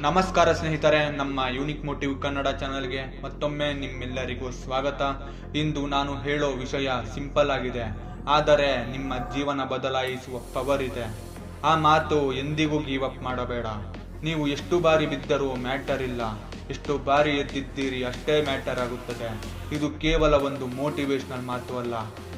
ನಮಸ್ಕಾರ ಸ್ನೇಹಿತರೆ, ನಮ್ಮ ಯೂನಿಕ್ ಮೋಟಿವ್ ಕನ್ನಡ ಚಾನಲ್ಗೆ ಮತ್ತೊಮ್ಮೆ ನಿಮ್ಮೆಲ್ಲರಿಗೂ ಸ್ವಾಗತ. ಇಂದು ನಾನು ಹೇಳೋ ವಿಷಯ ಸಿಂಪಲ್ ಆಗಿದೆ. ಆದರೆ ನಿಮ್ಮ ಜೀವನ ಬದಲಾಯಿಸುವ ಪವರ್ ಇದೆ. ಆ ಮಾತು ಎಂದಿಗೂ ಗಿವ್ ಅಪ್ ಮಾಡಬೇಡ. ನೀವು ಎಷ್ಟು ಬಾರಿ ಬಿದ್ದರೂ ಮ್ಯಾಟರ್ ಇಲ್ಲ. ಎಷ್ಟು ಬಾರಿ ಎದ್ದಿದ್ದೀರಿ ಅಷ್ಟೇ ಮ್ಯಾಟರ್ ಆಗುತ್ತದೆ. ಇದು ಕೇವಲ ಒಂದು ಮೋಟಿವೇಶನಲ್ ಮಾತು ಅಲ್ಲ.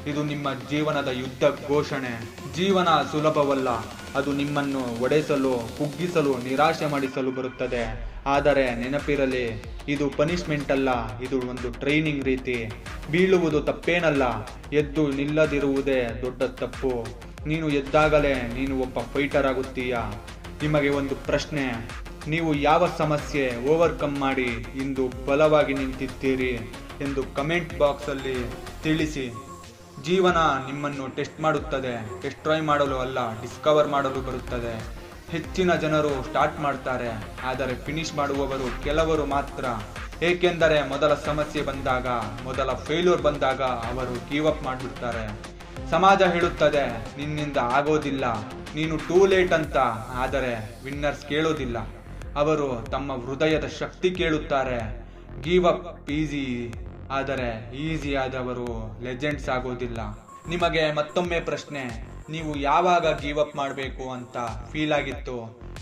ಇದು ನಿಮ್ಮ ಜೀವನದ ಯುದ್ಧ ಘೋಷಣೆ. ಜೀವನ ಸುಲಭವಲ್ಲ. ಅದು ನಿಮ್ಮನ್ನು ಒಡೆಸಲು, ಕುಗ್ಗಿಸಲು, ನಿರಾಶೆ ಮಾಡಿಸಲು ಬರುತ್ತದೆ. ಆದರೆ ನೆನಪಿರಲಿ, ಇದು ಪನಿಷ್ಮೆಂಟ್ ಅಲ್ಲ, ಇದು ಒಂದು ಟ್ರೈನಿಂಗ್ ರೀತಿ. ಬೀಳುವುದು ತಪ್ಪೇನಲ್ಲ, ಎದ್ದು ನಿಲ್ಲದಿರುವುದೇ ದೊಡ್ಡ ತಪ್ಪು. ನೀನು ಎದ್ದಾಗಲೇ ನೀನು ಒಬ್ಬ ಫೈಟರ್ ಆಗುತ್ತೀಯ. ನಿಮಗೆ ಒಂದು ಪ್ರಶ್ನೆ, ನೀವು ಯಾವ ಸಮಸ್ಯೆ ಓವರ್ಕಮ್ ಮಾಡಿ ಇಂದು ಬಲವಾಗಿ ನಿಂತಿದ್ದೀರಿ ಎಂದು ಕಮೆಂಟ್ ಬಾಕ್ಸಲ್ಲಿ ತಿಳಿಸಿ. ಜೀವನ ನಿಮ್ಮನ್ನು ಟೆಸ್ಟ್ ಮಾಡುತ್ತದೆ ಡಿಸ್ಟ್ರಾಯ್ ಮಾಡಲು ಅಲ್ಲ, ಡಿಸ್ಕವರ್ ಮಾಡಲು ಬರುತ್ತದೆ. ಹೆಚ್ಚಿನ ಜನರು ಸ್ಟಾರ್ಟ್ ಮಾಡ್ತಾರೆ, ಆದರೆ ಫಿನಿಶ್ ಮಾಡುವವರು ಕೆಲವರು ಮಾತ್ರ. ಏಕೆಂದರೆ ಮೊದಲ ಸಮಸ್ಯೆ ಬಂದಾಗ, ಮೊದಲ ಫೇಲ್ಯೂರ್ ಬಂದಾಗ ಅವರು ಗಿವ್ ಅಪ್ ಮಾಡಿಬಿಡ್ತಾರೆ. ಸಮಾಜ ಹೇಳುತ್ತದೆ, ನಿನ್ನಿಂದ ಆಗೋದಿಲ್ಲ, ನೀನು ಟೂ ಲೇಟ್ ಅಂತ, ಆದರೆ ವಿನ್ನರ್ಸ್ ಕೇಳೋದಿಲ್ಲ. ಅವರು ತಮ್ಮ ಹೃದಯದ ಶಕ್ತಿ ಕೇಳುತ್ತಾರೆ. ಗೀವ್ ಅಪ್ ಈಸಿ ಆದರೆ ಈಸಿ ಆದವರು ಲೆಜೆಂಡ್ಸ್ ಆಗೋದಿಲ್ಲ. ನಿಮಗೆ ಮತ್ತೊಮ್ಮೆ ಪ್ರಶ್ನೆ. ನೀವು ಯಾವಾಗ ಗೀವ್ ಅಪ್ ಮಾಡಬೇಕು ಅಂತ ಫೀಲ್ ಆಗಿತ್ತು,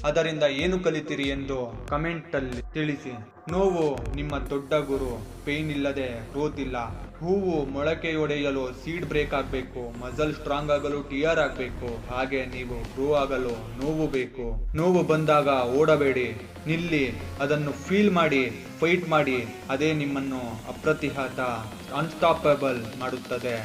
ಅದರಿಂದ ಏನು ಕಲಿತೀರಿ ಎಂದು ಕಮೆಂಟ್ ಅಲ್ಲಿ ತಿಳಿಸಿ. ನೋವು ನಿಮ್ಮ ದೊಡ್ಡ ಗುರು ಪೇನ್ ಇಲ್ಲದೆ ಗ್ರೋತ್ ಇಲ್ಲ. ಹೂವು ಮೊಳಕೆಯೊಡೆಯಲು ಸೀಡ್ ಬ್ರೇಕ್ ಆಗಬೇಕು ಮಜಲ್ ಸ್ಟ್ರಾಂಗ್ ಆಗಲು ಟಿಯರ್ ಆಗಬೇಕು. ಹಾಗೆ ನೀವು ಗ್ರೋ ಆಗಲು ನೋವು ಬೇಕು. ನೋವು ಬಂದಾಗ ಓಡಬೇಡಿ, ನಿಲ್ಲಿ, ಅದನ್ನು ಫೀಲ್ ಮಾಡಿ ಫೈಟ್ ಮಾಡಿ, ಅದೇ ನಿಮ್ಮನ್ನು ಅಪ್ರತಿಹತ ಅನ್ಸ್ಟಾಪಬಲ್ ಮಾಡುತ್ತದೆ.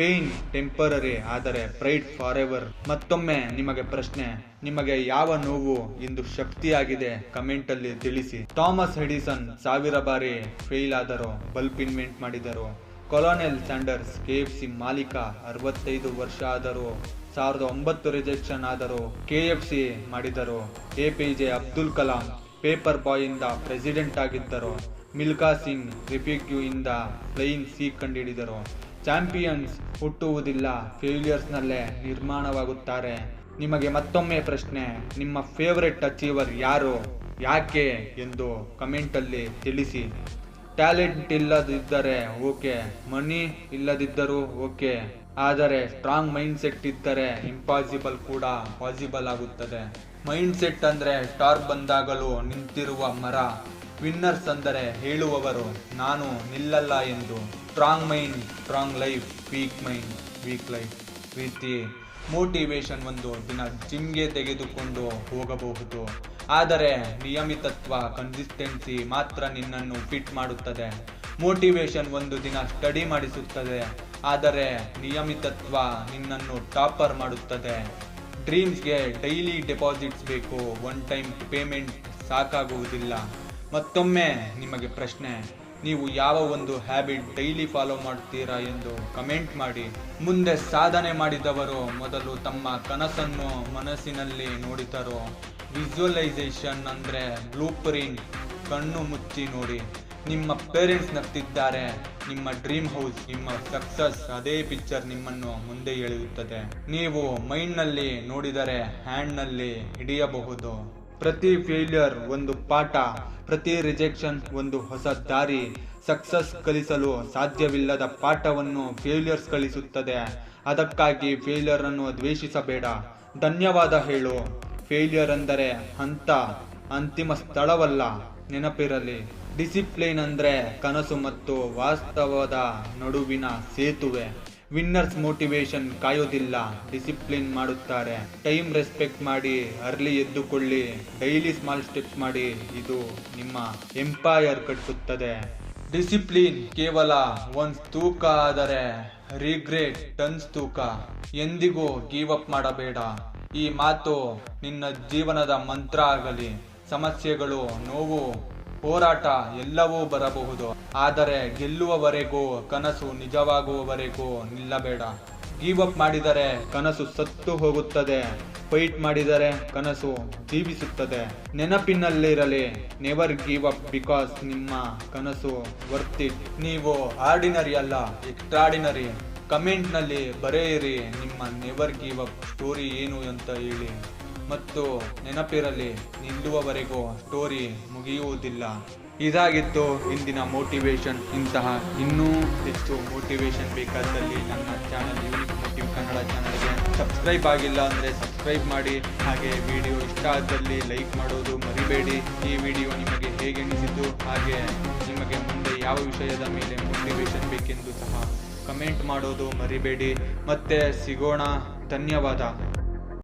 ಪೇನ್ ಟೆಂಪರರಿ ಆದರೆ ಪ್ರೈಡ್ ಫಾರ್ ಎವರ್ ಮತ್ತೊಮ್ಮೆ ನಿಮಗೆ ಪ್ರಶ್ನೆ, ನಿಮಗೆ ಯಾವ ನೋವು ಇಂದು ಶಕ್ತಿಯಾಗಿದೆ? ಕಮೆಂಟ್ ಅಲ್ಲಿ ತಿಳಿಸಿ. ಥಾಮಸ್ ಹೆಡಿಸನ್ ಸಾವಿರ ಬಾರಿ ಫೇಲ್ ಆದರು ಬಲ್ಬ್ ಇನ್ವೆಂಟ್ ಮಾಡಿದರು, Colonel Sanders K F C ಮಾಲೀಕ ಅರವತ್ತೈದು ವರ್ಷ ಆದರೂ, ಸಾವಿರದ ಒಂಬತ್ತು ರಿಜೆಕ್ಷನ್ ಆದರೂ ಕೆ ಎಫ್ ಸಿ ಮಾಡಿದರು A P J Abdul Kalam paper boy ಇಂದ ಪ್ರೆಸಿಡೆಂಟ್ ಆಗಿದ್ದರು. ಮಿಲ್ಕಾ ಸಿಂಗ್ ರಿಪಿಕ್ಯೂ ಇಂದ ಫ್ಲೈಯಿಂಗ್ ಸಿ ಕಂಡುಹಿಡಿದರು ಚಾಂಪಿಯನ್ಸ್ ಹುಟ್ಟುವುದಿಲ್ಲ, ಫೇಲಿಯರ್ಸ್ನಲ್ಲೇ ನಿರ್ಮಾಣವಾಗುತ್ತಾರೆ. ನಿಮಗೆ ಮತ್ತೊಮ್ಮೆ ಪ್ರಶ್ನೆ, ನಿಮ್ಮ ಫೇವರೆಟ್ ಅಚೀವರ್ ಯಾರು, ಯಾಕೆ ಎಂದು ಕಮೆಂಟಲ್ಲಿ ತಿಳಿಸಿ. ಟ್ಯಾಲೆಂಟ್ ಇಲ್ಲದಿದ್ದರೆ ಓಕೆ, ಮನಿ ಇಲ್ಲದಿದ್ದರೂ ಓಕೆ, ಆದರೆ ಸ್ಟ್ರಾಂಗ್ ಮೈಂಡ್ ಸೆಟ್ ಇದ್ದರೆ ಇಂಪಾಸಿಬಲ್ ಕೂಡ ಪಾಸಿಬಲ್ ಆಗುತ್ತದೆ. ಮೈಂಡ್ ಸೆಟ್ ಅಂದ್ರೆ ಸ್ಟಾರ್ ಬಂದಾಗಲೂ ನಿಂತಿರುವ ಮರ. ವಿನ್ನರ್ಸ್ ಅಂದರೆ ಹೇಳುವವರು, ನಾನು ನಿಲ್ಲಲ್ಲ ಎಂದು. Strong mind strong life weak mind weak life ರೀತಿ ಮೋಟಿವೇಶನ್ ಒಂದು ದಿನ ಜಿಮ್ಗೆ ತೆಗೆದುಕೊಂಡು ಹೋಗಬಹುದು. ಆದರೆ ನಿಯಮಿತತ್ವ ಕನ್ಸಿಸ್ಟೆನ್ಸಿ ಮಾತ್ರ ನಿನ್ನನ್ನು ಫಿಟ್ ಮಾಡುತ್ತದೆ. ಮೋಟಿವೇಶನ್ ಒಂದು ದಿನ ಸ್ಟಡಿ ಮಾಡಿಸುತ್ತದೆ. ಆದರೆ ನಿಯಮಿತತ್ವ ನಿನ್ನನ್ನು ಟಾಪರ್ ಮಾಡುತ್ತದೆ. ಡ್ರೀಮ್ಸ್ಗೆ ಡೈಲಿ ಡೆಪಾಸಿಟ್ಸ್ ಬೇಕು. ಒನ್ ಟೈಮ್ ಪೇಮೆಂಟ್ ಸಾಕಾಗುವುದಿಲ್ಲ. ಮತ್ತೊಮ್ಮೆ ನಿಮಗೆ ಪ್ರಶ್ನೆ, ನೀವು ಯಾವ ಒಂದು ಹ್ಯಾಬಿಟ್ ಡೈಲಿ ಫಾಲೋ ಮಾಡ್ತೀರಾ ಎಂದು ಕಮೆಂಟ್ ಮಾಡಿ. ಮುಂದೆ ಸಾಧನೆ ಮಾಡಿದವರು ಮೊದಲು ತಮ್ಮ ಕನಸನ್ನು ಮನಸ್ಸಿನಲ್ಲಿ ನೋಡಿದರು. ವಿಜುವಲೈಸೇಷನ್ ಅಂದರೆ ಬ್ಲೂ ಪ್ರಿಂಟ್ ಕಣ್ಣು ಮುಚ್ಚಿ ನೋಡಿ. ನಿಮ್ಮ ಪೇರೆಂಟ್ಸ್ ನಗ್ತಿದ್ದಾರೆ, ನಿಮ್ಮ ಡ್ರೀಮ್ ಹೌಸ್ ನಿಮ್ಮ ಸಕ್ಸಸ್ ಅದೇ ಪಿಕ್ಚರ್ ನಿಮ್ಮನ್ನು ಮುಂದೆ ಎಳೆಯುತ್ತದೆ. ನೀವು ಮೈಂಡ್ನಲ್ಲಿ ನೋಡಿದರೆ ಹ್ಯಾಂಡ್ನಲ್ಲಿ ಹಿಡಿಯಬಹುದು. ಪ್ರತಿ ಫೇಲ್ಯೂರ್ ಒಂದು ಪಾಠ, ಪ್ರತಿ ರಿಜೆಕ್ಷನ್ ಒಂದು ಹೊಸ ದಾರಿ. ಸಕ್ಸಸ್ ಕಲಿಸಲು ಸಾಧ್ಯವಿಲ್ಲದ ಪಾಠವನ್ನು ಫೇಲ್ಯೂರ್ಸ್ ಕಲಿಸುತ್ತದೆ ಅದಕ್ಕಾಗಿ ಫೇಲ್ಯೂರ್ ಅನ್ನು ದ್ವೇಷಿಸಬೇಡ. ಧನ್ಯವಾದ ಹೇಳು. ಫೇಲ್ಯೂರ್ ಅಂದರೆ ಹಂತ, ಅಂತಿಮ ಸ್ಥಳವಲ್ಲ, ನೆನಪಿರಲಿ. ಡಿಸಿಪ್ಲಿನ್ ಅಂದರೆ ಕನಸು ಮತ್ತು ವಾಸ್ತವದ ನಡುವಿನ ಸೇತುವೆ. ವಿನ್ನರ್ಸ್ ಮೋಟಿವೇಶನ್ ಕಾಯೋದಿಲ್ಲ ಡಿಸಿಪ್ಲಿನ್ ಮಾಡುತ್ತಾರೆ. ಟೈಮ್ ರೆಸ್ಪೆಕ್ಟ್ ಮಾಡಿ ಅರ್ಲಿ ಎದ್ದುಕೊಳ್ಳಿ. ಡೈಲಿ ಸ್ಮಾಲ್ ಸ್ಟೆಪ್ಸ್ ಮಾಡಿ, ಇದು ನಿಮ್ಮ ಎಂಪೈರ್ ಕಟ್ಟುತ್ತದೆ ಡಿಸಿಪ್ಲಿನ್ ಕೇವಲ ಒಂದು ತೂಕ ಆದರೆ ರಿಗ್ರೆಟ್ ಟನ್ಸ್ ತೂಕ. ಎಂದಿಗೂ ಗಿವ್ ಅಪ್ ಮಾಡಬೇಡ. ಈ ಮಾತು ನಿನ್ನ ಜೀವನದ ಮಂತ್ರ ಆಗಲಿ. ಸಮಸ್ಯೆಗಳು, ನೋವು ಹೋರಾಟ ಎಲ್ಲವೂ ಬರಬಹುದು. ಆದರೆ ಗೆಲ್ಲುವವರೆಗೂ, ಕನಸು ನಿಜವಾಗುವವರೆಗೂ ನಿಲ್ಲಬೇಡ. ಗಿವ್ ಅಪ್ ಮಾಡಿದರೆ ಕನಸು ಸತ್ತು ಹೋಗುತ್ತದೆ. ಫೈಟ್ ಮಾಡಿದರೆ ಕನಸು ಜೀವಿಸುತ್ತದೆ. ನೆನಪಿನಲ್ಲಿರಲಿ ನೆವರ್ ಗಿವ್ ಅಪ್ ಬಿಕಾಸ್ ನಿಮ್ಮ ಕನಸು ವರ್ತ್ ನೀವು ಆರ್ಡಿನರಿ ಅಲ್ಲ ಎಕ್ಸ್ಟ್ರಾರ್ಡಿನರಿ ಕಮೆಂಟ್ನಲ್ಲಿ ಬರೆಯಿರಿ ನಿಮ್ಮ ನೆವರ್ ಗಿವ್ ಅಪ್ ಸ್ಟೋರಿ ಏನು ಅಂತ ಹೇಳಿ. ಮತ್ತು ನೆನಪಿರಲಿ, ನಿಲ್ಲುವವರೆಗೂ ಸ್ಟೋರಿ ಮುಗಿಯುವುದಿಲ್ಲ. ಇದಾಗಿತ್ತು ಇಂದಿನ ಮೋಟಿವೇಶನ್. ಇಂತಹ ಇನ್ನೂ ಹೆಚ್ಚು ಮೋಟಿವೇಶನ್ ಬೇಕಾದಲ್ಲಿ ನನ್ನ ಚಾನಲ್ ಯೂನಿಕ್ ಮೋಟಿವ್ ಕನ್ನಡ ಚಾನಲ್ಗೆ ಸಬ್ಸ್ಕ್ರೈಬ್ ಆಗಿಲ್ಲ ಅಂದರೆ ಸಬ್ಸ್ಕ್ರೈಬ್ ಮಾಡಿ. ಹಾಗೆ ವಿಡಿಯೋ ಇಷ್ಟ ಆದಲ್ಲಿ ಲೈಕ್ ಮಾಡೋದು ಮರಿಬೇಡಿ. ಈ ವಿಡಿಯೋ ನಿಮಗೆ ಹೇಗೆ ಅನಿಸಿತು ಹಾಗೆ ನಿಮಗೆ ಮುಂದೆ ಯಾವ ವಿಷಯದ ಮೇಲೆ ಮೋಟಿವೇಶನ್ ಬೇಕೆಂದು ಸಹ ಕಮೆಂಟ್ ಮಾಡೋದು ಮರಿಬೇಡಿ. ಮತ್ತೆ ಸಿಗೋಣ. ಧನ್ಯವಾದ.